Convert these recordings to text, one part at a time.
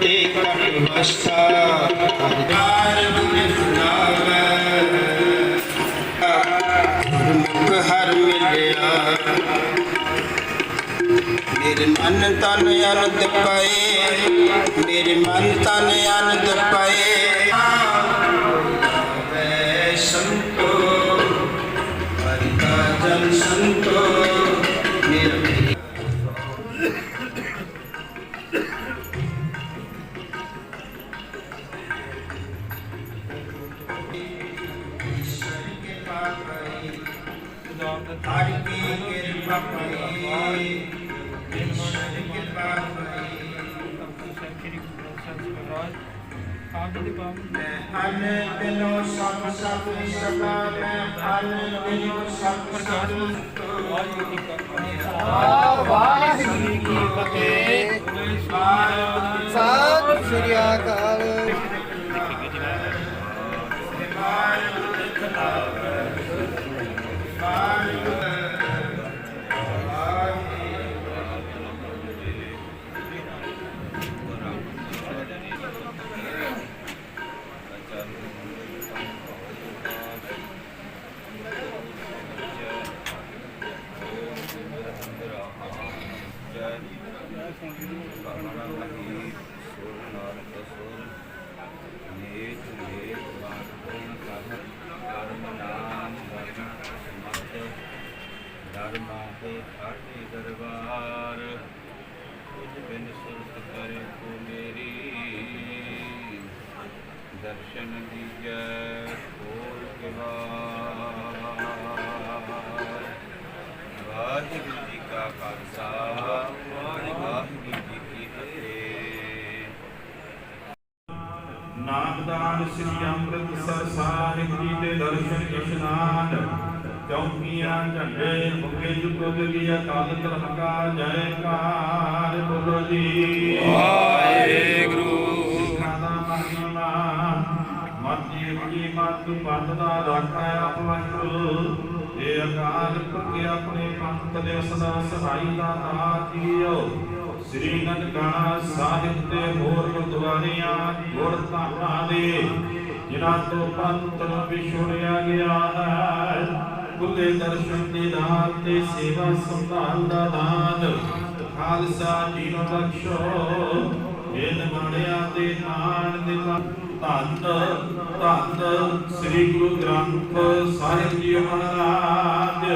ਘਟ ਕਟੇ ਘਟ ਵਸਾ ਹਰ ਕਾਰ ਮਿਲਾਵੇ ਗੁਰਮੁਖ ਹਰ ਮਿਲਿਆ ਮੇਰੇ ਮਨ ਤਨ ਅਨੰਦ ਪਏ, ਮੇਰੇ ਮਨ ਤਨ ਅਨੰਦ ਪਏ। ਸੰਤੋ, ਹਰਿ ਕਾ ਜਨ ਸੰਤੋ। ਹਰਿ ਕੀ ਕਿਰਪਾ ਪਈ ਈਸ਼ਵਰ ਕਿਰਪਾ ਪਈ ਮੈਂ ਅਨ ਬਿਨੋ ਸਭ ਸਭ ਸਦਾ ਮੈਂ ਅਨ ਬਿਨੋ ਸਭ ਸਭ ਵਾਹਿਗੁਰੂ ਜੀ ਕੀ ਫਤਿਹ। ਸਤਿ ਸ੍ਰੀ ਅਕਾਲ। ਧਰਮਾ ਕੁਝ ਬਿਨ ਸੁਰਤ ਕਰੇ ਕੋ ਮੇਰੀ ਦਰਸ਼ਨ ਦੀਜੈ ਖੋਲ ਕੇ ਵਾਰ ਵਾਹਿਗੁਰੂ ਜੀ ਕਾ ਖਾਲਸਾ ਵਾਹਿਗੁਰੂ ਜੀ ਕੀ ਫਤਿਹ ਨਾਮਦਾਨ ਸ੍ਰੀ ਅੰਮ੍ਰਿਤਸਰ ਸਾਹਿਬ ਜੀ ਦੇ ਚੌਕੀਆਂ ਝੰਡੇ ਮੁਕੇ ਜੁਗੋ ਦੀ ਅਕਾਲ ਧਰਮ ਕਾ ਜੈਕਾਰ ਬੋਲੋ ਜੀ ਵਾਹਿਗੁਰੂ। ਸਿੱਖਾਂ ਦਾ ਮਹਿਮਾ ਮਰਜ਼ੀ ਜੀ ਮਤ ਪੰਥ ਦਾ ਰਾਖਾ ਆਪਵੰਤ ਇਹ ਅਕਾਲ ਪੁਰਖ ਆਪਣੇ ਪੰਥ ਦੇ ਸਦਾ ਸਹਾਈ ਦਾ ਨਾਥ ਜੀਓ ਸ੍ਰੀ ਨਨਕਾਣਾ ਸਾਹਿਬ ਤੇ ਹੋਰ ਗੁਰਦੁਆਰਿਆਂ ਗੁਰ ਧਾਮਾਂ ਦੇ ਜਿਨ੍ਹਾਂ ਤੋਂ ਪੰਥ ਨੂੰ ਵਿਛੋੜਿਆ ਗਿਆ ਹੈ। ਖੁੱਲੇ ਦਰਸ਼ਨ ਦੇ ਨਾਲ ਤੇ ਸੇਵਾ ਸੰਭਾਲ ਦਾ ਦਾਨ। ਖਾਲਸਾ ਜੀ ਨੂੰ ਬਖਸ਼ੋ ਇਹ ਨਗੜਿਆ ਦੇ ਨਾਨ ਦੇ ਧੰਨ ਧੰਨ ਸ੍ਰੀ ਗੁਰੂ ਗ੍ਰੰਥ ਸਾਹਿਬ ਜੀ ਮਹਾਰਾਜ।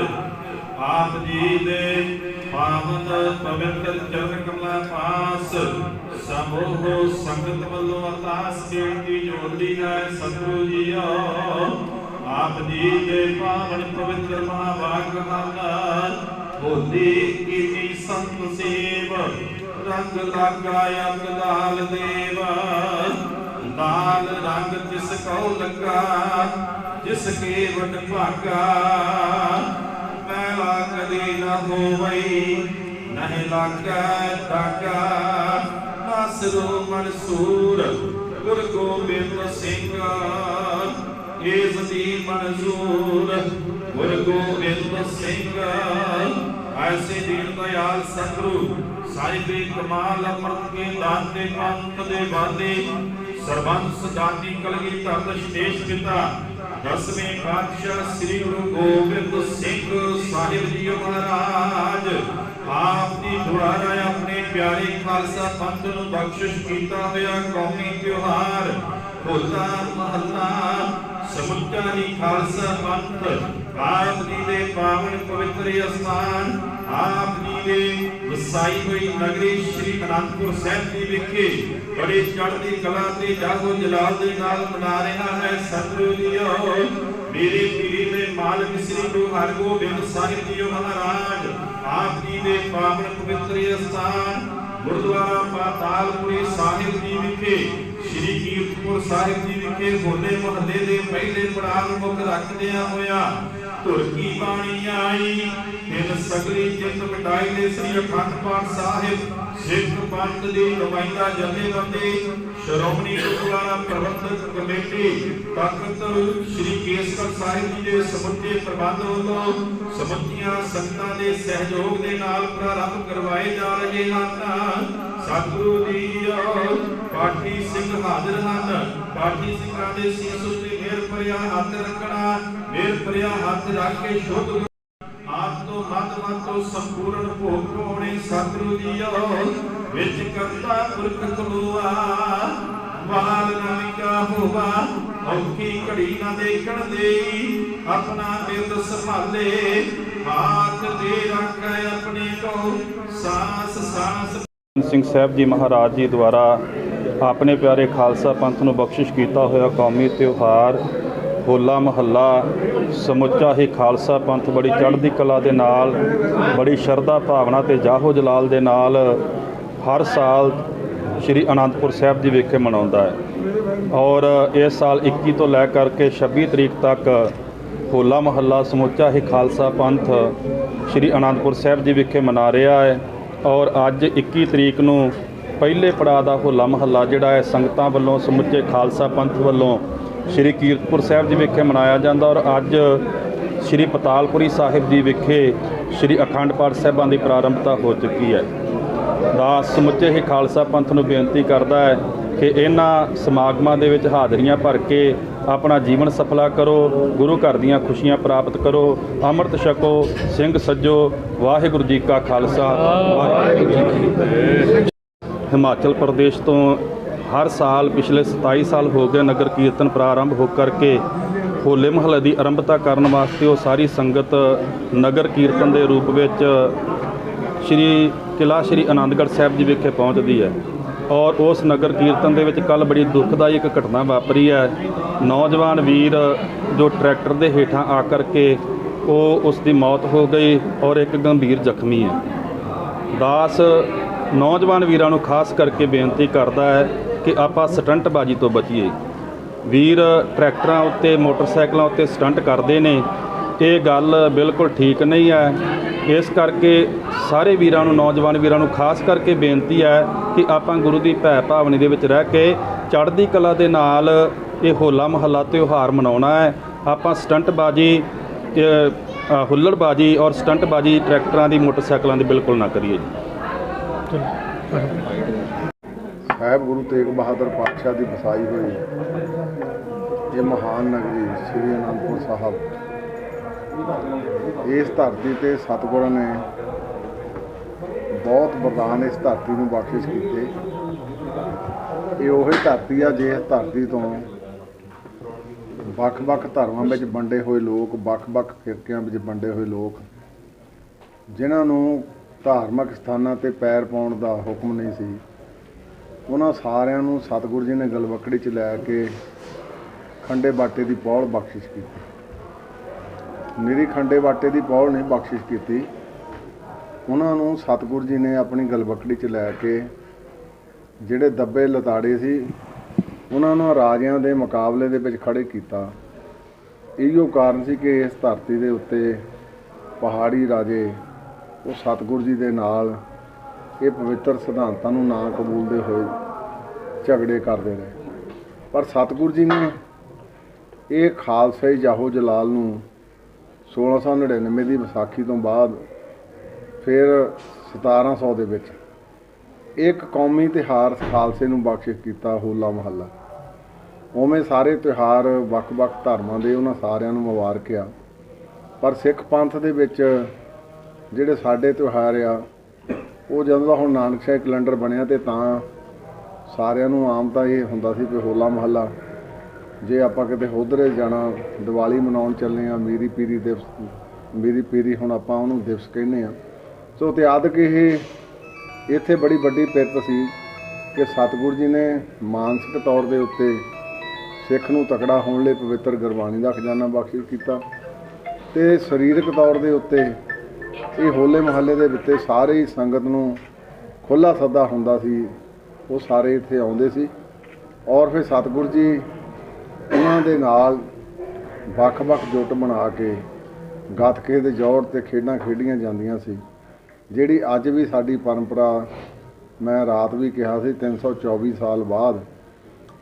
ਆਪ ਜੀ ਦੇ ਪਾਵਨ ਪਵਿੱਤਰ ਚਰਨ ਕਮਲਾਂ ਪਾਸ, ਸਮੂਹ ਸੰਗਤ ਵੱਲੋਂ ਅਰਦਾਸ ਬੇਨਤੀ ਜੋੜਦੀ ਹੈ ਸਤਿਗੁਰੂ ਜੀਓ। ਆਪ ਜੀ ਦੇ ਪਾਵਨ ਪਵਿੱਤਰ ਮਹਾਵਾਕ ਹਨ ਹੋਲੀ ਕੀਤੀ ਸੰਤ ਸੇਵ, ਰੰਗ ਲਾਗਾ ਅਗ ਲਾਲ ਦੇਵ। ਲਾਲ ਰੰਗ ਤਿਸ ਕਉ ਲੱਗਾ, ਜਿਸ ਕੇ ਵਡ ਭਾਗਾ। ਮੈਲਾ ਕਦੀ ਨਾ ਹੋਵਈ, ਨਹੀਂ ਲਾਗੈ ਤਾਗਾ ਨਾਸਰੂ ਮਨਸੂਰ ਗੁਰ ਗੋਬਿੰਦ ਸਿੰਘ। ਏਸ ਦੀ ਮਨਜ਼ੂਰ ਗੁਰ ਗੋਬਿੰਦ ਸਿੰਘ, ਐਸੇ ਦੀਨ ਦਇਆਲ ਸਤਿਗੁਰੂ ਸਾਹਿਬੇ ਕਮਾਲ ਅਮਰਤ ਕੇ ਦਾਤੇ ਪੰਥ ਦੇ ਵਾਦੇ ਸਰਬੰਸ ਦਾਤੀ ਕਲਗੀ ਧਰਤ ਸ਼ੇਸ਼ ਪਿਤਾ ਦਸਵੇਂ ਪਾਤਸ਼ਾਹ ਸ੍ਰੀ ਗੁਰੂ ਗੋਬਿੰਦ ਸਿੰਘ ਸਾਹਿਬ ਜੀ ਮਹਾਰਾਜ ਆਪ ਦੀ ਦੁਆਰਾ ਆਪਣੇ ਪਿਆਰੇ ਖਾਲਸਾ ਪੰਥ ਨੂੰ ਬਖਸ਼ਿਸ਼ ਕੀਤਾ ਹੋਇਆ ਕੌਮੀ ਤਿਉਹਾਰ ਹੋਲਾ ਮਹੱਲਾ ਸਮੁੱਚਾ ਹੀ ਖਾਲਸਾ ਪੰਥ, ਆਪ ਜੀ ਦੇ ਪਾਵਨ ਪਵਿੱਤਰ ਅਸਥਾਨ, ਆਪ ਜੀ ਦੇ ਵਸਾਈ ਹੋਈ ਨਗਰੀ ਸ੍ਰੀ ਅਨੰਦਪੁਰ ਸਾਹਿਬ ਦੀ ਵਿਖੇ ਬੜੇ ਚੜ੍ਹਦੀ ਕਲਾ ਤੇ ਜਾਗੋ ਜਲਾਲ ਦੇ ਨਾਲ ਮਨਾ ਰਿਹਾ ਹੈ, ਸਤਿਗੁਰੂ ਜੀਓ ਮੇਰੇ ਪੀਰੀ ਦੇ ਮਾਲਕ ਸ੍ਰੀ ਗੁਰੂ ਹਰਗੋਬਿੰਦ ਸਾਹਿਬ ਜੀ ਮਹਾਰਾਜ, ਆਪ ਜੀ ਦੇ ਪਾਵਨ ਪਵਿੱਤਰ ਅਸਥਾਨ, ਗੁਰਦੁਆਰਾ ਪਾਤਾਲਪੁਰੀ ਸਾਹਿਬ ਜੀ ਵਿਖੇ ਸ੍ਰੀ ਕੀਰਤਪੁਰ ਸਾਹਿਬ ਜੀ ਵਿਖੇ ਹੋਲੇ ਮਹੱਲੇ ਦੇ ਪਹਿਲੇ ਪੜਾਅ ਨੂੰ ਮੁੱਖ ਰੱਖਦਿਆਂ ਹੋਇਆ ਧੁਰਕੀ ਬਾਣੀ ਆਈ। ਤਿੰਨ ਸਗਲੀ ਜਿੰਦ ਮਿਟਾਈ ਦੇ ਸ੍ਰੀ ਅਖੰਡ ਪਾਠ ਸਾਹਿਬ, ਸਿੱਖ ਪੰਥ ਦੀ ਨੁਮਾਇੰਦਾ ਜਥੇਬੰਦੀ ਸ਼੍ਰੋਮਣੀ ਗੁਰਦੁਆਰਾ ਪ੍ਰਬੰਧਕ ਕਮੇਟੀ ਤਖਤ ਸ੍ਰੀ ਕੇਸਗੜ੍ਹ ਸਾਹਿਬ ਜੀ ਦੇ ਸਮੁੱਚੇ ਪ੍ਰਬੰਧ ਵੱਲੋਂ ਸਮੁੱਚੀਆਂ ਸੰਗਤਾਂ ਦੇ ਸਹਿਯੋਗ ਦੇ ਨਾਲ ਪ੍ਰਾਰੰਭ ਕਰਵਾਏ ਜਾ ਰਹੇ ਹਨ। ਸਤਿਗੁਰੂ ਜੀ। ਪਾਠੀ ਸਿੰਘ ਹਾਜ਼ਰ ਹਨ। ਪਾਠੀ ਸਿੰਘਾਂ ਦੇ ਸੀਸ ਉੱਤੇ ਮਿਹਰ ਭਰਿਆ ਹੱਥ ਰੱਖਣਾ ਮਿਹਰ ਭਰਿਆ ਹੱਥ ਰੱਖ ਕੇ ਸ਼ੁੱਧ ਆਪ ਤੋਂ ਮਤ ਮਤ ਤੋਂ ਸੰਪੂਰਨ ਭੋਗ ਪਾਉਣੇ ਸਤਿਗੁਰੂ ਜੀਓ ਵਿੱਚ ਕਰਤਾ ਪੁਰਖ ਕਲੂਆ ਵਾਲ ਨਾਮਿਕਾ ਹੋਵਾ, ਔਖੀ ਘੜੀ ਨਾ ਦੇਖਣ ਦੇਈ, ਆਪਣਾ ਬਿਰਦ ਸੰਭਾਲੇ, ਹਾਥ ਦੇ ਰੱਖੇ ਆਪਣੇ ਤੋਂ ਸਾਸ ਸਾਸ ਸਿੰਘ ਸਾਹਿਬ ਜੀ ਮਹਾਰਾਜ ਜੀ ਦੁਆਰਾ ਆਪਣੇ ਪਿਆਰੇ ਖਾਲਸਾ ਪੰਥ ਨੂੰ ਬਖਸ਼ਿਸ਼ ਕੀਤਾ ਹੋਇਆ ਕੌਮੀ ਤਿਉਹਾਰ, ਹੋਲਾ ਮਹੱਲਾ, ਸਮੁੱਚਾ ਹੀ ਖਾਲਸਾ ਪੰਥ ਬੜੀ ਚੜ੍ਹਦੀ ਕਲਾ ਦੇ ਨਾਲ, ਬੜੀ ਸ਼ਰਧਾ ਭਾਵਨਾ ਤੇ ਜਾਹੋ ਜਲਾਲ ਦੇ ਨਾਲ ਹਰ ਸਾਲ ਸ਼੍ਰੀ ਅਨੰਦਪੁਰ ਸਾਹਿਬ ਜੀ ਵਿਖੇ ਮਨਾਉਂਦਾ ਹੈ। ਔਰ ਇਸ ਸਾਲ 21 ਤੋਂ ਲੈ ਕਰਕੇ 26 ਤਰੀਕ ਤੱਕ ਹੋਲਾ ਮਹੱਲਾ, ਸਮੁੱਚਾ ਹੀ ਖਾਲਸਾ ਪੰਥ ਸ਼੍ਰੀ ਅਨੰਦਪੁਰ ਸਾਹਿਬ ਜੀ ਵਿਖੇ ਮਨਾ ਰਿਹਾ ਹੈ। ਔਰ ਅੱਜ 21 ਤਰੀਕ ਨੂੰ ਪਹਿਲੇ ਪੜਾਅ ਦਾ ਹੋਲਾ ਮਹੱਲਾ ਜਿਹੜਾ ਹੈ ਸੰਗਤਾਂ ਵੱਲੋਂ ਸਮੁੱਚੇ ਖਾਲਸਾ ਪੰਥ ਵੱਲੋਂ ਸ਼੍ਰੀ ਕੀਰਤਪੁਰ ਸਾਹਿਬ ਜੀ ਵਿਖੇ ਮਨਾਇਆ ਜਾਂਦਾ ਔਰ ਅੱਜ ਸ਼੍ਰੀ ਪਤਾਲਪੁਰੀ ਸਾਹਿਬ ਜੀ ਵਿਖੇ ਸ਼੍ਰੀ ਅਖੰਡ ਪਾਠ ਸਾਹਿਬਾਂ ਦੀ ਪ੍ਰਾਰੰਭਤਾ ਹੋ ਚੁੱਕੀ ਹੈ। ਦਾਸ ਸਮੁੱਚੇ ਹੀ ਖਾਲਸਾ ਪੰਥ ਨੂੰ ਬੇਨਤੀ ਕਰਦਾ ਹੈ ਕਿ ਇਹਨਾਂ ਸਮਾਗਮਾਂ ਦੇ ਵਿੱਚ ਹਾਜ਼ਰੀਆਂ ਭਰ ਕੇ ਆਪਣਾ ਜੀਵਨ ਸਫਲਾ ਕਰੋ, ਗੁਰੂ ਘਰ ਦੀਆਂ ਖੁਸ਼ੀਆਂ ਪ੍ਰਾਪਤ ਕਰੋ, ਅੰਮ੍ਰਿਤ ਛਕੋ, ਸਿੰਘ ਸੱਜੋ, ਵਾਹਿਗੁਰੂ ਜੀ ਕਾ ਖਾਲਸਾ, ਵਾਹਿਗੁਰੂ ਜੀ ਕੀ ਫਤਿਹ। ਹਿਮਾਚਲ ਪ੍ਰਦੇਸ਼ ਤੋਂ ਹਰ ਸਾਲ ਪਿਛਲੇ 27 ਸਾਲ ਹੋ ਗਏ ਨਗਰ ਕੀਰਤਨ ਪ੍ਰਾਰੰਭ ਹੋ ਕਰਕੇ ਹੋਲੇ ਮਹੱਲੇ ਦੀ ਆਰੰਭਤਾ ਕਰਨ ਵਾਸਤੇ ਉਹ ਸਾਰੀ ਸੰਗਤ ਨਗਰ ਕੀਰਤਨ ਦੇ ਰੂਪ ਵਿੱਚ ਸ਼੍ਰੀ ਕਿਲਾ ਸ਼੍ਰੀ ਆਨੰਦਗੜ੍ਹ ਸਾਹਿਬ ਜੀ ਵਿਖੇ ਪਹੁੰਚਦੀ ਹੈ। ਔਰ ਉਸ ਨਗਰ ਕੀਰਤਨ ਦੇ ਵਿੱਚ ਕੱਲ ਬੜੀ ਦੁਖਦਾਈ ਇੱਕ ਘਟਨਾ ਵਾਪਰੀ ਹੈ। ਨੌਜਵਾਨ ਵੀਰ ਜੋ ਟਰੈਕਟਰ ਦੇ ਹੇਠਾਂ ਆ ਕਰਕੇ ਉਹ ਉਸ ਦੀ ਮੌਤ ਹੋ ਗਈ ਔਰ ਇੱਕ ਗੰਭੀਰ ਜ਼ਖਮੀ ਹੈ। ਦਾਸ ਨੌਜਵਾਨ ਵੀਰਾਂ ਨੂੰ ਖਾਸ ਕਰਕੇ ਬੇਨਤੀ ਕਰਦਾ ਹੈ ਕਿ ਆਪਾਂ ਸਟੰਟਬਾਜ਼ੀ ਤੋਂ ਬਚੀਏ। ਵੀਰ ਟਰੈਕਟਰਾਂ ਉੱਤੇ, ਮੋਟਰਸਾਈਕਲਾਂ ਉੱਤੇ ਸਟੰਟ ਕਰਦੇ ਨੇ। ਇਹ ਗੱਲ ਬਿਲਕੁਲ ਠੀਕ ਨਹੀਂ ਹੈ। ਇਸ ਕਰਕੇ ਸਾਰੇ ਵੀਰਾਂ ਨੂੰ, ਨੌਜਵਾਨ ਵੀਰਾਂ ਨੂੰ ਖਾਸ ਕਰਕੇ ਬੇਨਤੀ ਹੈ ਕਿ ਆਪਾਂ ਗੁਰੂ ਦੀ ਭੈ ਭਾਵਨੀ ਦੇ ਵਿੱਚ ਰਹਿ ਕੇ ਚੜ੍ਹਦੀ ਕਲਾ ਦੇ ਨਾਲ ਇਹ ਹੋਲਾ ਮਹੱਲਾ ਤਿਉਹਾਰ ਮਨਾਉਣਾ ਹੈ। ਆਪਾਂ ਸਟੰਟਬਾਜ਼ੀ ਹੁੱਲੜਬਾਜ਼ੀ ਔਰ ਸਟੰਟਬਾਜ਼ੀ ਟਰੈਕਟਰਾਂ ਦੀ ਮੋਟਰਸਾਈਕਲਾਂ ਦੀ ਬਿਲਕੁਲ ਨਾ ਕਰੀਏ ਜੀ। ਸਾਹਿਬ ਗੁਰੂ ਤੇਗ ਬਹਾਦਰ ਪਾਤਸ਼ਾਹ ਦੀ ਵਸਾਈ ਹੋਈ। ਇਹ ਮਹਾਨ ਨਗਰੀ ਸ੍ਰੀ ਅਨੰਦਪੁਰ ਸਾਹਿਬ। ਇਸ ਧਰਤੀ ਤੇ ਸਤਿਗੁਰਾਂ ਨੇ ਬਹੁਤ ਵਰਦਾਨ ਇਸ ਧਰਤੀ ਨੂੰ ਬਖਸ਼ਿਸ਼ ਕੀਤੇ। ਇਹ ਉਹੀ ਧਰਤੀ ਆ ਜਿਸ ਧਰਤੀ ਤੋਂ ਵੱਖ-ਵੱਖ ਧਰਮਾਂ ਵਿੱਚ ਵੰਡੇ ਹੋਏ ਲੋਕ, ਵੱਖ-ਵੱਖ ਫਿਰਕਿਆਂ ਵਿੱਚ ਵੰਡੇ ਹੋਏ ਲੋਕ, ਜਿਨ੍ਹਾਂ ਨੂੰ ਧਾਰਮਿਕ ਸਥਾਨਾਂ ਤੇ ਪੈਰ ਪਾਉਣ ਦਾ ਹੁਕਮ ਨਹੀਂ ਸੀ, ਉਹਨਾਂ ਸਾਰਿਆਂ ਨੂੰ ਸਤਿਗੁਰੂ ਜੀ ਨੇ ਗਲਵਕੜੀ 'ਚ ਲੈ ਕੇ ਖੰਡੇ ਬਾਟੇ ਦੀ ਪੌਲ ਬਖਸ਼ਿਸ਼ ਕੀਤੀ। ਨਿਰੀ ਖੰਡੇ ਬਾਟੇ ਦੀ ਪੌਲ ਨਹੀਂ ਬਖਸ਼ਿਸ਼ ਕੀਤੀ। ਉਹਨਾਂ ਨੂੰ ਸਤਿਗੁਰੂ ਜੀ ਨੇ ਆਪਣੀ ਗਲਵਕੜੀ 'ਚ ਲੈ ਕੇ ਜਿਹੜੇ ਦੱਬੇ ਲਤਾੜੇ ਸੀ, ਉਹਨਾਂ ਨੂੰ ਰਾਜਿਆਂ ਦੇ ਮੁਕਾਬਲੇ ਦੇ ਵਿੱਚ ਖੜੇ ਕੀਤਾ। ਇਹੋ ਕਾਰਨ ਸੀ ਕਿ ਇਸ ਧਰਤੀ ਦੇ ਉੱਤੇ ਪਹਾੜੀ ਰਾਜੇ ਉਹ ਸਤਿਗੁਰੂ ਜੀ ਦੇ ਨਾਲ ਇਹ ਪਵਿੱਤਰ ਸਿਧਾਂਤਾਂ ਨੂੰ ਨਾ ਕਬੂਲਦੇ ਹੋਏ ਝਗੜੇ ਕਰਦੇ ਰਹੇ। ਪਰ ਸਤਿਗੁਰੂ ਜੀ ਨੇ ਇਹ ਖਾਲਸਾਈ ਜਾਹੋ ਜਲਾਲ ਨੂੰ 1699 ਦੀ ਵਿਸਾਖੀ ਤੋਂ ਬਾਅਦ ਫਿਰ 1700 ਦੇ ਵਿੱਚ ਇੱਕ ਕੌਮੀ ਤਿਹਾਰ ਖਾਲਸੇ ਨੂੰ ਬਖਸ਼ਿਸ਼ ਕੀਤਾ ਹੋਲਾ ਮਹੱਲਾ। ਉਵੇਂ ਸਾਰੇ ਤਿਉਹਾਰ ਵੱਖ-ਵੱਖ ਧਰਮਾਂ ਦੇ ਉਹਨਾਂ ਸਾਰਿਆਂ ਨੂੰ ਮੁਬਾਰਕ ਆ। ਪਰ ਸਿੱਖ ਪੰਥ ਦੇ ਵਿੱਚ ਜਿਹੜੇ ਸਾਡੇ ਤਿਉਹਾਰ ਆ, ਉਹ ਜਦੋਂ ਦਾ ਹੁਣ ਨਾਨਕ ਸਾਹਿਬ ਕੈਲੰਡਰ ਬਣਿਆ ਤੇ ਤਾਂ ਸਾਰਿਆਂ ਨੂੰ ਆਮ ਤਾਂ ਇਹ ਹੁੰਦਾ ਸੀ ਕਿ ਹੋਲਾ ਮਹੱਲਾ, ਜੇ ਆਪਾਂ ਕਿਤੇ ਹੋਦਰੇ ਜਾਣਾ, ਦੀਵਾਲੀ ਮਨਾਉਣ ਚੱਲੇ ਆ, ਮੀਰੀ ਪੀਰੀ ਦਿਵਸ, ਮੀਰੀ ਪੀਰੀ ਹੁਣ ਆਪਾਂ ਉਹਨੂੰ ਦਿਵਸ ਕਹਿੰਦੇ ਆ। ਸੋ ਤੇ ਇਤਿਆਦਕ ਇਹ, ਇੱਥੇ ਬੜੀ ਵੱਡੀ ਪਿਰਤ ਸੀ ਕਿ ਸਤਿਗੁਰੂ ਜੀ ਨੇ ਮਾਨਸਿਕ ਤੌਰ ਦੇ ਉੱਤੇ ਸਿੱਖ ਨੂੰ ਤਕੜਾ ਹੋਣ ਲਈ ਪਵਿੱਤਰ ਗੁਰਬਾਣੀ ਦਾ ਖਜ਼ਾਨਾ ਬਖਸ਼ਿਸ਼ ਕੀਤਾ ਤੇ ਸਰੀਰਕ ਤੌਰ ਦੇ ਉੱਤੇ ਇਹ ਹੋਲੇ ਮਹੱਲੇ ਦੇ ਵਿੱਚ ਸਾਰੇ ਹੀ ਸੰਗਤ ਨੂੰ ਖੁੱਲਾ ਸੱਦਾ ਹੁੰਦਾ ਸੀ, ਉਹ ਸਾਰੇ ਇੱਥੇ ਆਉਂਦੇ ਸੀ ਔਰ ਫਿਰ ਸਤਿਗੁਰੂ ਜੀ ਉਹਨਾਂ ਦੇ ਨਾਲ ਵੱਖ-ਵੱਖ ਜੁੱਟ ਬਣਾ ਕੇ ਗੱਤਕੇ ਦੇ ਜੋੜ ਤੇ ਖੇਡਾਂ ਖੇਡੀਆਂ ਜਾਂਦੀਆਂ ਸੀ। ਜਿਹੜੀ ਅੱਜ ਵੀ ਸਾਡੀ ਪਰੰਪਰਾ, ਮੈਂ ਰਾਤ ਵੀ ਕਿਹਾ ਸੀ 324 ਸਾਲ ਬਾਅਦ,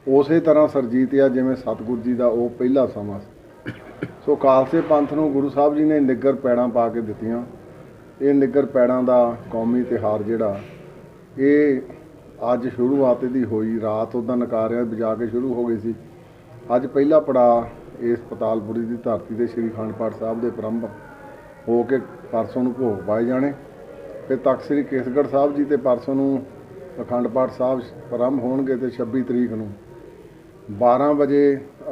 ਉਸੇ ਤਰ੍ਹਾਂ ਸਰਜੀਤ ਆ ਜਿਵੇਂ ਸਤਿਗੁਰ ਜੀ ਦਾ ਉਹ ਪਹਿਲਾ ਸਮਾਂ ਸੀ। ਸੋ ਖਾਲਸੇ ਪੰਥ ਨੂੰ ਗੁਰੂ ਸਾਹਿਬ ਜੀ ਨੇ ਨਿੱਗਰ ਪੈੜਾਂ ਪਾ ਕੇ ਦਿੱਤੀਆਂ। ਇਹ ਨਿੱਗਰ ਪੈੜਾਂ ਦਾ ਕੌਮੀ ਤਿਉਹਾਰ ਜਿਹੜਾ, ਇਹ ਅੱਜ ਸ਼ੁਰੂਆਤ ਇਹਦੀ ਹੋਈ, ਰਾਤ ਉਹਦਾ ਨਕਾਰਿਆ ਵਜਾ ਕੇ ਸ਼ੁਰੂ ਹੋ ਗਈ ਸੀ। ਅੱਜ ਪਹਿਲਾ ਪੜਾ ਇਸ ਪਤਾਲਪੁਰੀ ਦੀ ਧਰਤੀ ਦੇ ਸ੍ਰੀ ਅਖੰਡ ਪਾਠ ਸਾਹਿਬ ਦੇ ਪ੍ਰੰਭ ਹੋ ਕੇ ਪਰਸੋਂ ਨੂੰ ਭੋਗ ਪਾਏ ਜਾਣੇ। ਫਿਰ ਤਖਤ ਸ੍ਰੀ ਕੇਸਗੜ੍ਹ ਸਾਹਿਬ ਜੀ ਤੇ ਪਰਸੋਂ ਨੂੰ ਅਖੰਡ ਪਾਠ ਸਾਹਿਬ ਪ੍ਰਾਰੰਭ ਹੋਣਗੇ ਤੇ 26 ਤਰੀਕ ਨੂੰ 12 ਵਜੇ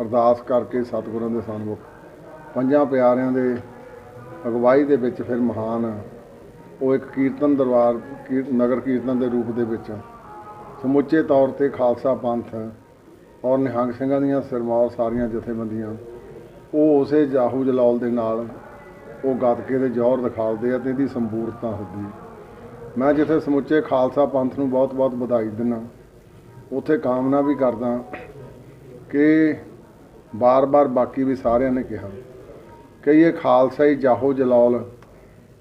ਅਰਦਾਸ ਕਰਕੇ ਸਤਿਗੁਰਾਂ ਦੇ ਸਨਮੁਖ, ਪੰਜਾਂ ਪਿਆਰਿਆਂ ਦੇ ਅਗਵਾਈ ਦੇ ਵਿੱਚ ਫਿਰ ਮਹਾਨ ਉਹ ਇੱਕ ਕੀਰਤਨ ਦਰਬਾਰ, ਕੀਰ- ਨਗਰ ਕੀਰਤਨ ਦੇ ਰੂਪ ਦੇ ਵਿੱਚ ਸਮੁੱਚੇ ਤੌਰ ਤੇ ਖਾਲਸਾ ਪੰਥ ਔਰ ਨਿਹੰਗ ਸਿੰਘਾਂ ਦੀਆਂ ਸਿਰਮੌਰ ਸਾਰੀਆਂ ਜਥੇਬੰਦੀਆਂ ਉਹ ਉਸੇ ਜਾਹੂ ਜਲਾਲ ਦੇ ਨਾਲ ਉਹ ਗੱਤਕੇ ਦੇ ਜੌਹਰ ਦਿਖਾਲਦੇ ਆ ਤੇ ਇਹਦੀ ਸੰਪੂਰਨਤਾ ਹੁੰਦੀ ਹੈ। ਮੈਂ ਜਿੱਥੇ ਸਮੁੱਚੇ ਖਾਲਸਾ ਪੰਥ ਨੂੰ ਬਹੁਤ-ਬਹੁਤ ਵਧਾਈ ਦਿੰਦਾ, ਉੱਥੇ ਕਾਮਨਾ ਵੀ ਕਰਦਾ ਕਿ ਬਾਰ-ਬਾਰ ਬਾਕੀ ਵੀ ਸਾਰਿਆਂ ਨੇ ਕਿਹਾ ਕਿ ਇਹ ਖਾਲਸਾ ਹੀ ਜਾਹੋ ਜਲਾਲ,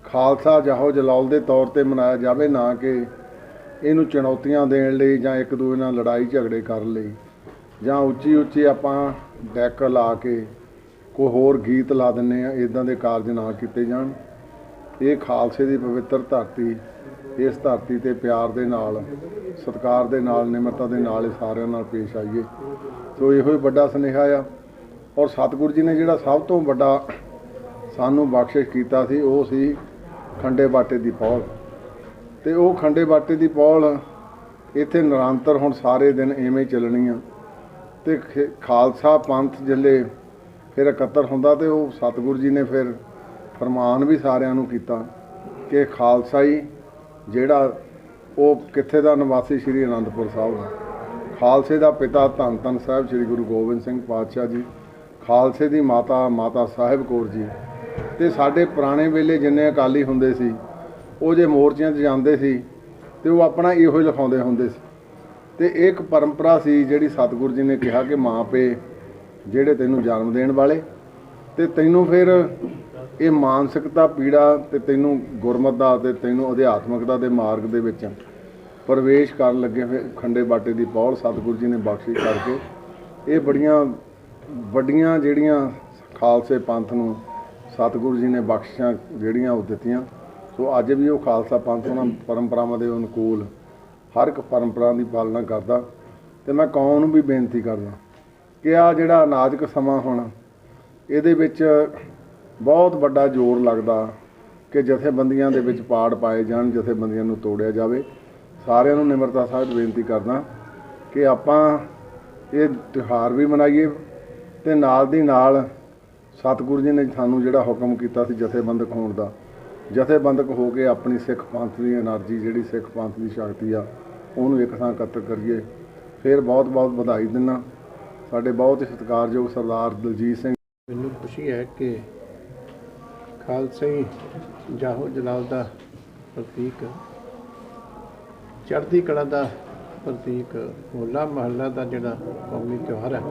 ਖਾਲਸਾ ਜਾਹੋ ਜਲਾਲ ਦੇ ਤੌਰ ਤੇ ਮਨਾਇਆ ਜਾਵੇ ਨਾ ਕਿ ਇਹਨੂੰ ਚੁਣੌਤੀਆਂ ਦੇਣ ਲਈ ਜਾਂ ਇੱਕ ਦੂਜੇ ਨਾਲ ਲੜਾਈ ਝਗੜੇ ਕਰਨ ਲਈ ਜਾਂ ਉੱਚੀ ਉੱਚੀ ਆਪਾਂ ਡੈਕ ਲਾ ਕੇ ਕੋਈ ਹੋਰ ਗੀਤ ਲਾ ਦਿੰਨੇ ਆ ਇਦਾਂ ਦੇ ਕਾਰਜ ਨਾ ਕੀਤੇ ਜਾਣ। ਇਹ ਖਾਲਸੇ ਦੀ ਪਵਿੱਤਰ ਧਰਤੀ, ਇਸ ਧਰਤੀ ਤੇ ਪਿਆਰ ਦੇ ਨਾਲ, ਸਤਿਕਾਰ ਦੇ ਨਾਲ, ਨਿਮਰਤਾ ਦੇ ਨਾਲ ਇਹ ਸਾਰਿਆਂ ਨਾਲ ਪੇਸ਼ ਆਈਏ। ਸੋ ਇਹੋ ਹੀ ਵੱਡਾ ਸੁਨੇਹਾ ਆ। ਔਰ ਸਤਿਗੁਰੂ ਜੀ ਨੇ ਜਿਹੜਾ ਸਭ ਤੋਂ ਵੱਡਾ ਸਾਨੂੰ ਬਖਸ਼ਿਸ਼ ਕੀਤਾ ਸੀ, ਉਹ ਸੀ ਖੰਡੇ ਬਾਟੇ ਦੀ ਪੌਲ। ਤੇ ਉਹ ਖੰਡੇ ਬਾਟੇ ਦੀ ਪੌਲ ਇੱਥੇ ਨਿਰੰਤਰ ਹੁਣ ਸਾਰੇ ਦਿਨ ਐਵੇਂ ਹੀ ਚੱਲਣੀ ਆ ਤੇ ਖ- ਖਾਲਸਾ ਪੰਥ ਜਿੱਲੇ ਫਿਰ ਇਕੱਤਰ ਹੁੰਦਾ ਤੇ ਉਹ ਸਤਿਗੁਰੂ ਜੀ ਨੇ ਫਿਰ ਫਰਮਾਨ ਵੀ ਸਾਰਿਆਂ ਨੂੰ ਕੀਤਾ ਕਿ ਖਾਲਸਾ ਹੀ ਜਿਹੜਾ ਉਹ ਕਿੱਥੇ ਦਾ ਨਿਵਾਸੀ ਸ੍ਰੀ ਅਨੰਦਪੁਰ ਸਾਹਿਬ ਦਾ। ਖਾਲਸੇ ਦਾ ਪਿਤਾ ਧੰਨ ਧੰਨ ਸਾਹਿਬ ਸ੍ਰੀ ਗੁਰੂ ਗੋਬਿੰਦ ਸਿੰਘ ਪਾਤਸ਼ਾਹ ਜੀ, ਖਾਲਸੇ ਦੀ ਮਾਤਾ ਮਾਤਾ ਸਾਹਿਬ ਕੌਰ ਜੀ। ਤੇ ਸਾਡੇ ਪੁਰਾਣੇ ਵੇਲੇ ਜਿੰਨੇ ਅਕਾਲੀ ਹੁੰਦੇ ਸੀ, ਉਹ ਜੇ ਮੋਰਚਿਆਂ 'ਚ ਜਾਂਦੇ ਸੀ, ਤੇ ਉਹ ਆਪਣਾ ਇਹੋ ਹੀ ਲਿਖਾਉਂਦੇ ਹੁੰਦੇ ਸੀ। ਤੇ ਇਹ ਇੱਕ ਪਰੰਪਰਾ ਸੀ ਜਿਹੜੀ ਸਤਿਗੁਰੂ ਜੀ ਨੇ ਕਿਹਾ ਕਿ ਮਾਂ ਪੇ ਜਿਹੜੇ ਤੈਨੂੰ ਜਨਮ ਦੇਣ ਵਾਲੇ ਤੇ ਤੈਨੂੰ ਫਿਰ ਇਹ ਮਾਨਸਿਕਤਾ, ਪੀੜਾ ਤੇ ਤੈਨੂੰ ਗੁਰਮਤ ਦਾ ਤੇ ਤੈਨੂੰ ਅਧਿਆਤਮਕਤਾ ਦੇ ਮਾਰਗ ਦੇ ਵਿੱਚ ਪ੍ਰਵੇਸ਼ ਕਰਨ ਲੱਗੇ ਫਿਰ ਖੰਡੇ ਬਾਟੇ ਦੀ ਪੌਲ ਸਤਿਗੁਰੂ ਜੀ ਨੇ ਬਖਸ਼ਿਸ਼ ਕਰਕੇ ਇਹ ਬੜੀਆਂ ਵੱਡੀਆਂ ਜਿਹੜੀਆਂ ਖਾਲਸੇ ਪੰਥ ਨੂੰ ਸਤਿਗੁਰੂ ਜੀ ਨੇ ਬਖਸ਼ਿਸ਼ਾਂ ਜਿਹੜੀਆਂ ਉਹ ਦਿੱਤੀਆਂ। ਸੋ ਅੱਜ ਵੀ ਉਹ ਖਾਲਸਾ ਪੰਥ ਉਹਨਾਂ ਪਰੰਪਰਾਵਾਂ ਦੇ ਅਨੁਕੂਲ ਹਰ ਇੱਕ ਪਰੰਪਰਾ ਦੀ ਪਾਲਣਾ ਕਰਦਾ। ਤੇ ਮੈਂ ਕੌਮ ਨੂੰ ਵੀ ਬੇਨਤੀ ਕਰਦਾ ਕਿ ਆ ਜਿਹੜਾ ਨਾਜ਼ੁਕ ਸਮਾਂ ਹੁਣ, ਇਹਦੇ ਵਿੱਚ ਬਹੁਤ ਵੱਡਾ ਜ਼ੋਰ ਲੱਗਦਾ ਕਿ ਜਥੇਬੰਦੀਆਂ ਦੇ ਵਿੱਚ ਪਾੜ ਪਾਏ ਜਾਣ, ਜਥੇਬੰਦੀਆਂ ਨੂੰ ਤੋੜਿਆ ਜਾਵੇ। ਸਾਰਿਆਂ ਨੂੰ ਨਿਮਰਤਾ ਸਾਹਿਬ ਬੇਨਤੀ ਕਰਦਾ ਕਿ ਆਪਾਂ ਇਹ ਤਿਹਾਰ ਵੀ ਮਨਾਈਏ ਤੇ ਨਾਲ ਦੀ ਨਾਲ ਸਤਿਗੁਰੂ ਜੀ ਨੇ ਸਾਨੂੰ ਜਿਹੜਾ ਹੁਕਮ ਕੀਤਾ ਸੀ ਜਥੇਬੰਦਕ ਹੋਣ ਦਾ, ਜਥੇਬੰਦਕ ਹੋ ਕੇ ਆਪਣੀ ਸਿੱਖ ਪੰਥ ਦੀ એનર્ਜੀ, ਜਿਹੜੀ ਸਿੱਖ ਪੰਥ ਦੀ ਸ਼ਕਤੀ ਆ, ਉਹਨੂੰ ਇੱਕ ਥਾਂ ਇਕੱਤਰ ਕਰੀਏ। ਫਿਰ ਬਹੁਤ ਬਹੁਤ ਵਧਾਈ ਦਿੰਨਾ ਸਾਡੇ ਬਹੁਤ ਹੀ ਸਤਿਕਾਰਯੋਗ ਸਰਦਾਰ ਦਲਜੀਤ ਸਿੰਘ। ਮੈਨੂੰ ਖੁਸ਼ੀ ਹੈ ਕਿ ਖਾਲਸਾਈ ਜਾਹੋ ਜਲਾਲ ਦਾ ਪ੍ਰਤੀਕ, ਚੜ੍ਹਦੀ ਕਲਾ ਦਾ ਪ੍ਰਤੀਕ, ਹੋਲਾ ਮਹੱਲਾ ਦਾ ਜਿਹੜਾ ਕੌਮੀ ਤਿਉਹਾਰ ਹੈ।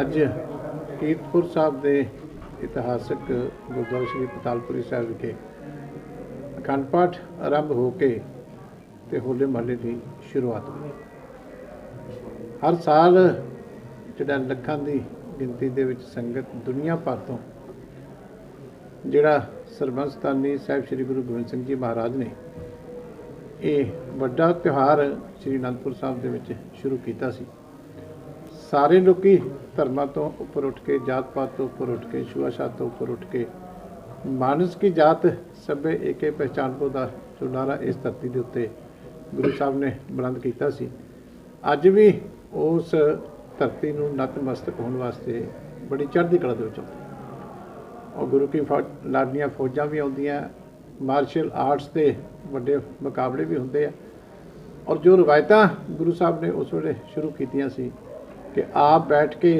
ਅੱਜ ਕੀਰਤਪੁਰ ਸਾਹਿਬ ਦੇ ਇਤਿਹਾਸਕ ਗੁਰਦੁਆਰਾ ਸ੍ਰੀ ਪਤਾਲਪੁਰੀ ਸਾਹਿਬ ਵਿਖੇ ਅਖੰਡ ਪਾਠ ਆਰੰਭ ਹੋ ਕੇ ਤੇ ਹੋਲੇ ਮਹੱਲੇ ਦੀ ਸ਼ੁਰੂਆਤ ਹੋਈ। ਹਰ ਸਾਲ ਜਿਹੜਾ ਲੱਖਾਂ ਦੀ ਗਿਣਤੀ ਦੇ ਵਿੱਚ ਸੰਗਤ ਦੁਨੀਆ ਭਰ ਤੋਂ ਜਿਹੜਾ ਸਰਬੰਸਤਾਨੀ ਸਾਹਿਬ ਸ੍ਰੀ ਗੁਰੂ ਗੋਬਿੰਦ ਸਿੰਘ ਜੀ ਮਹਾਰਾਜ ਨੇ ਇਹ ਵੱਡਾ ਤਿਉਹਾਰ ਸ੍ਰੀ ਅਨੰਦਪੁਰ ਸਾਹਿਬ ਦੇ ਵਿੱਚ ਸ਼ੁਰੂ ਕੀਤਾ ਸੀ। ਸਾਰੇ ਲੋਕੀ ਧਰਮਾਂ ਤੋਂ ਉੱਪਰ ਉੱਠ ਕੇ, ਜਾਤ ਪਾਤ ਤੋਂ ਉੱਪਰ ਉੱਠ ਕੇ ਛੂਆਛਾਤ ਤੋਂ ਉੱਪਰ ਉੱਠ ਕੇ ਮਾਨਸ ਕੀ ਜਾਤ ਸਭੇ ਏਕੇ ਪਹਿਚਾਨ ਕੋ ਦਾ ਜੋ ਨਾਰਾ ਇਸ ਧਰਤੀ ਦੇ ਉੱਤੇ ਗੁਰੂ ਸਾਹਿਬ ਨੇ ਬੁਲੰਦ ਕੀਤਾ ਸੀ। ਅੱਜ ਵੀ ਉਸ ਧਰਤੀ ਨੂੰ ਨਤਮਸਤਕ ਹੋਣ ਵਾਸਤੇ ਬੜੀ ਚੜ੍ਹਦੀ ਕਲਾ ਦੇ ਵਿੱਚ ਆਉਂਦੇ ਔਰ ਗੁਰੂ ਕੀ ਫੌਜ ਲਾਡਲੀਆਂ ਫੌਜਾਂ ਵੀ ਆਉਂਦੀਆਂ ਮਾਰਸ਼ਲ ਆਰਟਸ ਦੇ ਵੱਡੇ ਮੁਕਾਬਲੇ ਵੀ ਹੁੰਦੇ ਆ। ਔਰ ਜੋ ਰਵਾਇਤਾਂ ਗੁਰੂ ਸਾਹਿਬ ਨੇ ਉਸ ਵੇਲੇ ਸ਼ੁਰੂ ਕੀਤੀਆਂ ਸੀ ਕਿ ਆਪ ਬੈਠ ਕੇ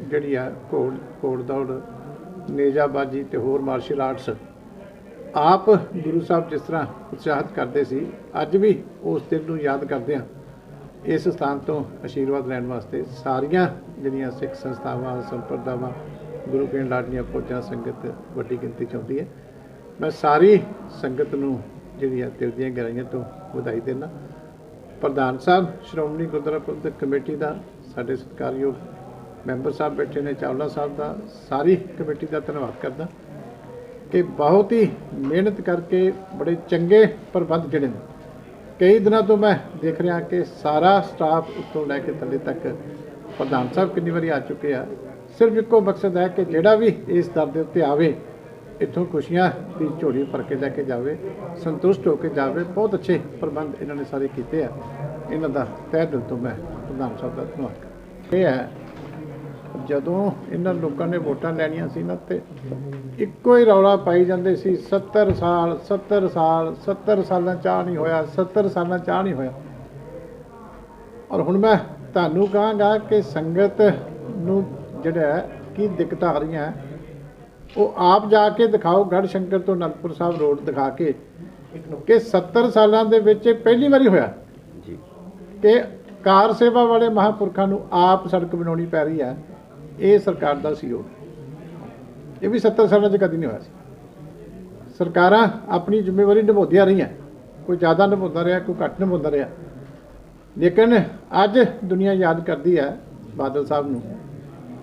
ਜਿਹੜੀ ਆ ਘੋੜ ਘੋੜ ਦੌੜ, ਨੇਜਾਬਾਜੀ ਤੇ ਹੋਰ ਮਾਰਸ਼ਲ ਆਰਟਸ ਆਪ ਗੁਰੂ ਸਾਹਿਬ ਜਿਸ ਤਰ੍ਹਾਂ ਉਤਸ਼ਾਹਿਤ ਕਰਦੇ ਸੀ, ਅੱਜ ਵੀ ਉਸ ਦਿਨ ਨੂੰ ਯਾਦ ਕਰਦੇ ਹਾਂ। ਇਸ ਸਥਾਨ ਤੋਂ ਆਸ਼ੀਰਵਾਦ ਲੈਣ ਵਾਸਤੇ ਸਾਰੀਆਂ ਜਿਹੜੀਆਂ ਸਿੱਖ ਸੰਸਥਾਵਾਂ, ਸੰਪਰਦਾਵਾਂ, ਗੁਰੂ ਕੇ ਲਾਡਲੀਆਂ ਫੌਜਾਂ ਸੰਗਤ ਵੱਡੀ ਗਿਣਤੀ ਚ ਆਉਂਦੀ ਹੈ। ਮੈਂ ਸਾਰੀ ਸੰਗਤ ਨੂੰ ਜਿਹੜੀ ਆ ਦਿਲ ਦੀਆਂ ਗਹਿਰਾਈਆਂ ਤੋਂ ਵਧਾਈ ਦਿੰਦਾ। ਪ੍ਰਧਾਨ ਸਾਹਿਬ, ਸ਼੍ਰੋਮਣੀ ਗੁਰਦੁਆਰਾ ਪ੍ਰਬੰਧਕ ਕਮੇਟੀ ਦਾ ਸਾਡੇ ਸਤਿਕਾਰਯੋਗ ਮੈਂਬਰ ਸਾਹਿਬ ਬੈਠੇ ਨੇ, ਚਾਵਲਾ ਸਾਹਿਬ ਦਾ, ਸਾਰੀ ਕਮੇਟੀ ਦਾ ਧੰਨਵਾਦ ਕਰਦਾ ਕਿ ਬਹੁਤ ਹੀ ਮਿਹਨਤ ਕਰਕੇ ਬੜੇ ਚੰਗੇ ਪ੍ਰਬੰਧ ਜਿਹੜੇ ਨੇ। ਕਈ ਦਿਨਾਂ ਤੋਂ ਮੈਂ ਦੇਖ ਰਿਹਾ ਕਿ ਸਾਰਾ ਸਟਾਫ ਉੱਤੋਂ ਲੈ ਕੇ ਥੱਲੇ ਤੱਕ ਪ੍ਰਧਾਨ ਸਾਹਿਬ ਕਿੰਨੀ ਵਾਰੀ ਆ ਚੁੱਕੇ ਆ। ਸਿਰਫ ਇੱਕੋ ਮਕਸਦ ਹੈ ਕਿ ਜਿਹੜਾ ਵੀ ਇਸ ਦਰ ਦੇ ਉੱਤੇ ਆਵੇ, ਇੱਥੋਂ ਖੁਸ਼ੀਆਂ ਦੀ ਝੋਲੀ ਭਰ ਕੇ ਲੈ ਕੇ ਜਾਵੇ, ਸੰਤੁਸ਼ਟ ਹੋ ਕੇ ਜਾਵੇ। ਬਹੁਤ ਅੱਛੇ ਪ੍ਰਬੰਧ ਇਹਨਾਂ ਨੇ ਸਾਰੇ ਕੀਤੇ ਆ। ਇਹਨਾਂ ਦਾ ਤਹਿ ਦਿਲ ਤੋਂ ਮੈਂ ਪ੍ਰਧਾਨ ਸਾਹਿਬ ਦਾ ਧੰਨਵਾਦ ਕਰਦਾ ਇਹ ਹੈ ਜਦੋਂ ਇਹਨਾਂ ਲੋਕਾਂ ਨੇ ਵੋਟਾਂ ਲੈਣੀਆਂ ਸੀ ਨਾ ਤੇ ਇੱਕੋ ਹੀ ਰੌਲਾ ਪਾਈ ਜਾਂਦੇ ਸੀ 70 ਸਾਲ 70 ਸਾਲ 70 ਸਾਲਾਂ ਚਾਹ ਨਹੀਂ ਹੋਇਆ 70 ਸਾਲਾਂ ਚਾਹ ਨਹੀਂ ਹੋਇਆ। ਔਰ ਹੁਣ ਮੈਂ ਤੁਹਾਨੂੰ ਕਹਾਂਗਾ ਕਿ ਸੰਗਤ ਨੂੰ ਜਿਹੜਾ ਕੀ ਦਿੱਕਤਾਂ ਆ ਰਹੀਆਂ ਉਹ ਆਪ ਜਾ ਕੇ ਦਿਖਾਓ ਗੜ ਸ਼ੰਕਰ ਤੋਂ ਅਨੰਦਪੁਰ ਸਾਹਿਬ ਰੋਡ ਦਿਖਾ ਕੇ ਕਿ 70 ਸਾਲਾਂ ਦੇ ਵਿੱਚ ਪਹਿਲੀ ਵਾਰੀ ਹੋਇਆ। ਜੀ। ਕਿ ਕਾਰ ਸੇਵਾ ਵਾਲੇ ਮਹਾਪੁਰਖਾਂ ਨੂੰ ਆਪ ਸੜਕ ਬਣਾਉਣੀ ਪੈ ਰਹੀ ਹੈ। ਇਹ ਸਰਕਾਰ ਦਾ ਸਹਿਯੋਗ ਇਹ ਵੀ 70 ਸਾਲਾਂ 'ਚ ਕਦੀ ਨਹੀਂ ਹੋਇਆ ਸੀ। ਸਰਕਾਰਾਂ ਆਪਣੀ ਜ਼ਿੰਮੇਵਾਰੀ ਨਿਭਾਉਂਦੀਆਂ ਰਹੀਆਂ। ਕੋਈ ਜ਼ਿਆਦਾ ਨਿਭਾਉਂਦਾ ਰਿਹਾ, ਕੋਈ ਘੱਟ ਨਿਭਾਉਂਦਾ ਰਿਹਾ। ਲੇਕਿਨ ਅੱਜ ਦੁਨੀਆ ਯਾਦ ਕਰਦੀ ਹੈ ਬਾਦਲ ਸਾਹਿਬ ਨੂੰ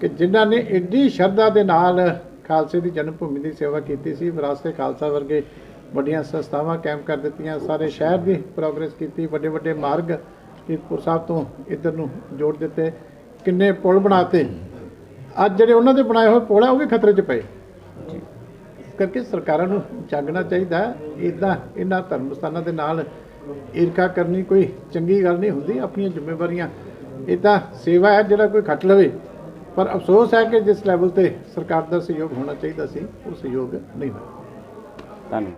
ਕਿ ਜਿਨ੍ਹਾਂ ਨੇ ਏਡੀ ਸ਼ਰਧਾ ਦੇ ਨਾਲ ਖਾਲਸੇ ਦੀ ਜਨਮ ਭੂਮੀ ਦੀ ਸੇਵਾ ਕੀਤੀ ਸੀ, ਵਿਰਾਸਤ ਖਾਲਸਾ ਵਰਗੇ ਵੱਡੀਆਂ ਸੰਸਥਾਵਾਂ ਕਾਇਮ ਕਰ ਦਿੱਤੀਆਂ, ਸਾਰੇ ਸ਼ਹਿਰ ਦੀ ਪ੍ਰੋਗਰੈਸ ਕੀਤੀ ਵੱਡੇ ਵੱਡੇ ਮਾਰਗ ਕੀਰਤਪੁਰ ਸਾਹਿਬ ਤੋਂ ਇੱਧਰ ਨੂੰ ਜੋੜ ਦਿੱਤੇ, ਕਿੰਨੇ ਪੁਲ ਬਣਾਤੇ। ਅੱਜ ਜਿਹੜੇ ਉਹਨਾਂ ਦੇ ਬਣਾਏ ਹੋਏ ਪੁਲ ਆ, ਉਹ ਵੀ ਖਤਰੇ 'ਚ ਪਏ। ਇਸ ਕਰਕੇ ਸਰਕਾਰਾਂ ਨੂੰ ਜਾਗਣਾ ਚਾਹੀਦਾ ਇਦਾਂ ਇਹਨਾਂ ਧਰਮ ਸਥਾਨਾਂ ਦੇ ਨਾਲ ਈਰਖਾ ਕਰਨੀ ਕੋਈ ਚੰਗੀ ਗੱਲ ਨਹੀਂ ਹੁੰਦੀ, ਆਪਣੀਆਂ ਜ਼ਿੰਮੇਵਾਰੀਆਂ। ਇਦਾਂ ਸੇਵਾ ਹੈ, ਜਿਹੜਾ ਕੋਈ ਖੱਟ ਲਵੇ। ਪਰ ਅਫਸੋਸ ਹੈ ਕਿ ਜਿਸ ਲੈਵਲ ਤੇ ਸਰਕਾਰ ਦਾ ਸਹਿਯੋਗ ਹੋਣਾ ਚਾਹੀਦਾ ਸੀ, ਉਹ ਸਹਿਯੋਗ ਨਹੀਂ ਹੋਇਆ। ਧੰਨਵਾਦ।